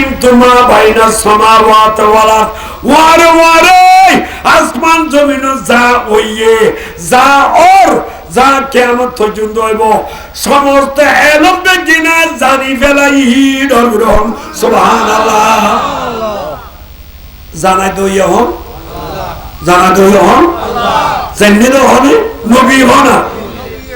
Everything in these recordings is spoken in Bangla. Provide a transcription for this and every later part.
ফালিম তোমা বাইনা সমাওয়াত ওয়াল ওয়ারে ওয়ারে, আসমান জমিন যা ওইয়ে, যা ওর, যা কেমন পর্যন্ত হইব। সমস্ত এলম বেগিনা জানি ফেলাই ডরগ্রহণ সুবহানাল্লাহ। জানাই তো ইয়ে হন। জানা তো ইয়ে হন। জানি তো হনে। নবী হনা।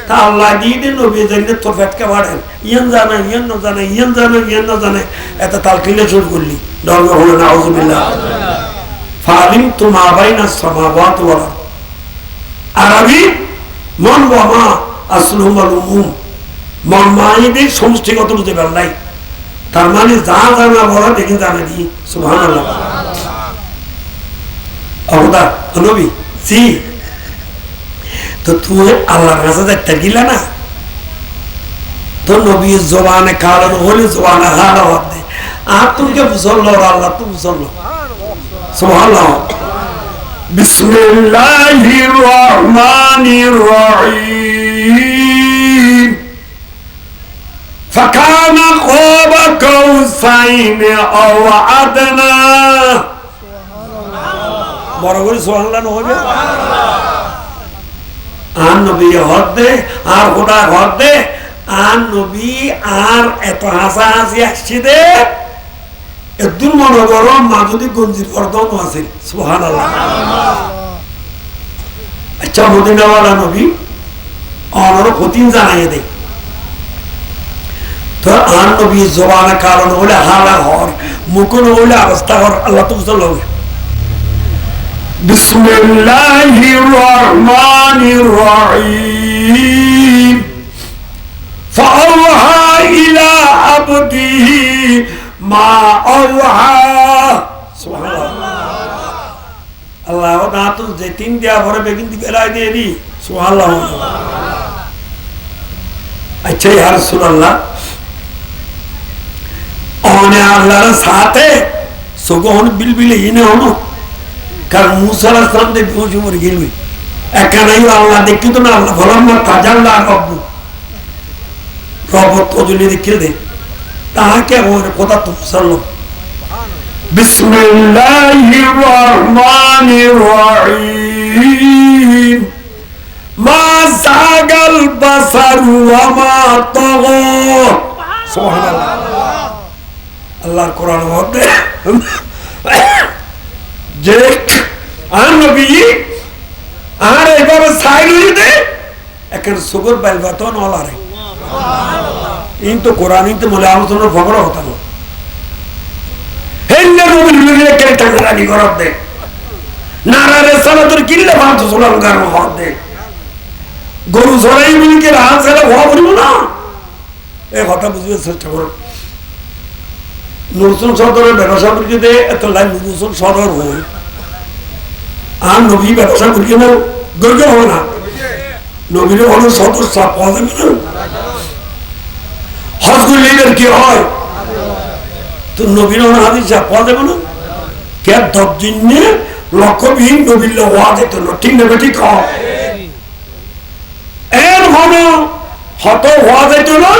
তা আল্লাহ দিয়ে দিন নবী জানি তোর ফেটকে বাড়েন ইয়ান জানে ইয়ান না জানে ইয়ান জানে ইয়ান না জানে এত তাল কিলে শুরু করলি। ডরবে হলো না আউজুবিল্লাহ ফালিম তুমা বাইনা সামাওয়াত ওয়াল আরদ আরবি মন বামা আসলুম আল উমুম। মন মাইদের সমষ্টিগত বুঝতে পারলাই তার মানে যা জানা বলা দেখে জানে দি সুবহানাল্লাহ। অবদা নবী জি। তো তুই আল্লাহর কাছে দেখতে গিলা না তো নবী জবানে কারণ হলে জবানে হারা হতে আর তুমি কে বুঝলো আল্লাহ তুমি বুঝলো সুবহানাল্লাহ বিসমিল্লাহির রহমানির রহিম فكان قاب قوسين او ادنى বড় করে সোহাল্লা হবে আর নবী হর দে, আর হর দে। আর নবী আর এত হাসা হাসি আসছি দে। এদুর মনে করো গঞ্জির আছে সুহান আচ্ছা মদিনাওয়ালা নবী ফতিন জানাই দেয় তো আর নবী জবানের কারণ হলে হারা হর মুকুন হলে অবস্থা হর, আল্লাহ তো বুঝতে লোক বিসমুল্লাহ রহমান الرحيم فأوحى إلى عبده ما أوحى سبحان الله আল্লাহ না তো যে তিন দেওয়া ভরে বেগিন দিকে রায় দিয়ে দি সুবহানাল্লাহ আচ্ছা ইয়ার সুরাল্লাহ অনে আল্লাহর সাথে সগহন বিলবিলে ইনে হনো কারণ মুসাল আসলাম দিয়ে পৌঁছে মরে গেলবি একানাই আল্লাহ দেখি তো না আল্লাহ বলাম না তাজাল্লাহ রব্ব রব তজলি দেখে দে তাহাকে ওর কথা তো মুসাল্লাম بسم الله الرحمن الرحيم ما زاغ البصر وما طغى سبحان الله আল্লাহর কোরআন মধ্যে যে আর নবী আর এইভাবে সাইড হইতে এখন সুগর বাইল বাতো নলারে কিন্তু কোরআন ইনতে বলে আলোচনার খবর হতো না হেন্না নবীর বিরুদ্ধে কে টাকা লাগি করত দে নারারে সালাতুর কিল্লে ভাত সোলাম গার হত দে। গরু সরাই হওয়া না। এই কথা বুঝবে চেষ্টা করো নরসুন সদরের ব্যবসা করি দে, এত লাইন নরসুন সদর হই। আর নবী ব্যবসা করি না গর্গ হবে না। নবীর হলো সদর সাপ পাওয়া যাবে না। হজ করলে কি হয়? তো নবীর হলো হাদিস সাপ পাওয়া যাবে না। কে দশদিনে লক্ষ্যবিহীন নবীর হওয়া যেত না। ঠিক নেবে ঠিক হয় এর হলো হত হওয়া যেত না।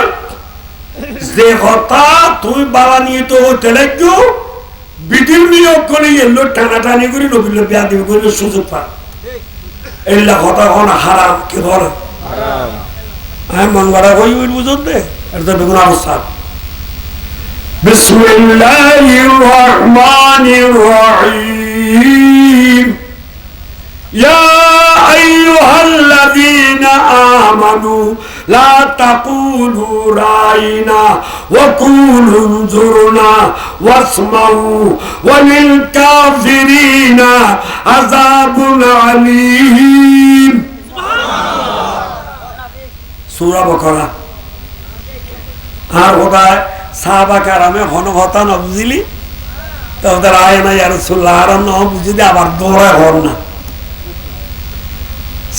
যে কথা তুই বাবা নিয়ে তো হইতে লাগছো বিধির নিয়োগ করে এলো টানাটানি করে নবীল বিয়া দিবে করে সুযোগ পা এল্লা কথা কোন হারাম কি বলে হ্যাঁ মন বাড়া হই ওই বুঝুন দে এটা তো বেগুন অবস্থা بسم الله الرحمن الرحيم يا أيها الذين آمنوا لا تقولوا راينا وقولوا انظرنا واسمعوا وللكافرين عذاب عليم سورة بقرة আর ওটা সাহাবা কারামে হন হতা না বুঝিলি তো ওদের আয় না ইয়ার সুল্লাহ আর ন বুঝিলি আবার দৌড়ায় হর না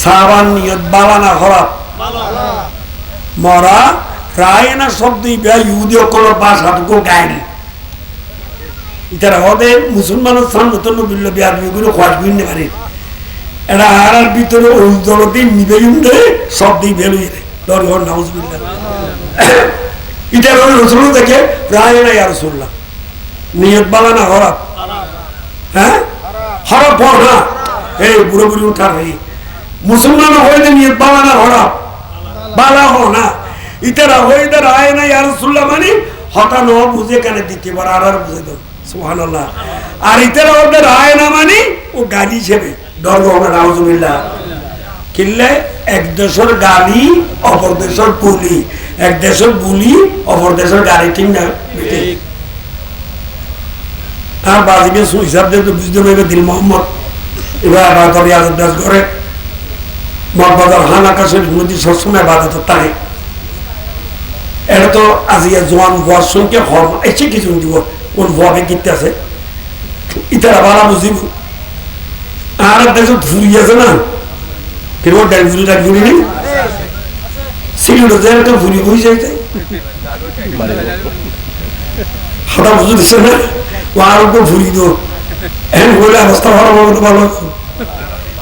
সাহাবার নিয়ত বাবা না খারাপ? মরা রায় না শব্দ ইহুদি ইতারা হদে মুসলমানের সামনে তো নবিল্ল বিয়ার বিগুলো খোয়াজ বিনতে পারে। এটা হারার ভিতরে ওই জলতে নিবে রসুল দেখে না ইয়া রসুল্লাহ। নিয়ত বালা না হরফ হ্যাঁ? হরফ হর না। এই বুড়ো বুড়ি উঠার হই মুসলমান হইলে নিয়ত বালা না হরফ বালা হ না। ইতারা হইতে রায় না ইয়ার সুল্লাহ মানে হঠাৎ ন বুঝে কেন দিতে পারে আর আর বুঝে দাও সুবহানাল্লাহ। আর ইতারা ওদের রায় না মানে ও গাড়ি হিসেবে ডর হবে নাউজুবিল্লাহ। কিনলে এক দেশের গাড়ি অপর দেশের পুলি এক দেশের বুলি অপর দেশের গাড়ি ঠিক না? আর বাজিকে হিসাব দিয়ে তো বুঝতে পারবে দিল মোহাম্মদ। এবার আবার করে আজাদ করে মগবাজার হান আকাশের নদী সবসময় বাধা তো তাই। এটা তো আজিয়া জোয়ান ভুয়া শুনকে হর এসে কিছু দিব? কোন ভুয়াকে কিনতে আছে? ইতারা বালা বুঝিব। আর দেশে ঘুরি আছে না? নেই? যায় ঘুরি ঘুরি যাই যাই হঠাৎ বুঝে দিচ্ছে না? ও আর ঘুরি দো এখন বলে অবস্থা ভালো ভালো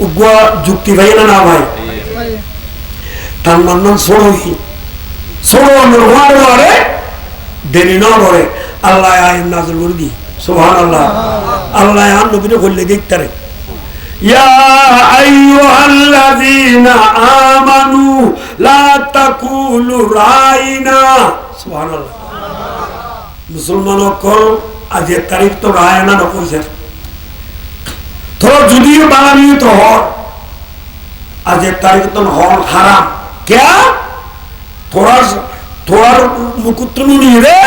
উগুয়া যুক্তি ভাই না না ভাই তার নাম সরহি সরো নরমার মারে দেরি না করে আল্লাহ আইন নাজল করে দি সুবহান আল্লাহ আল্লাহ আন নবীরে করলে দেখতারে ইয়া আইয়ুহাল্লাযীনা আমানু লা তাকুলু রাইনা। সুবহানাল্লাহ। মুসলমান অকল আজের তারিখ তো রায়না না কইছে তোর যদিও বাঙালি তো হর আজের তারিখ তো হর হারাম, কে? তোরা তোর মুকুত্র নিয়ে রে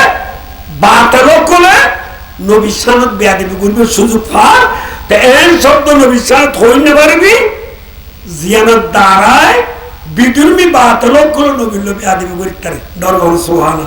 বাতেল করে নবী সানত সুযোগ তা এই শব্দ নবী সানত হই না পারবি? জিয়ানত দ্বারায় বিদুর্মি বাতেল করে নবীর বেয়া দেবী করতে ডর সোহানা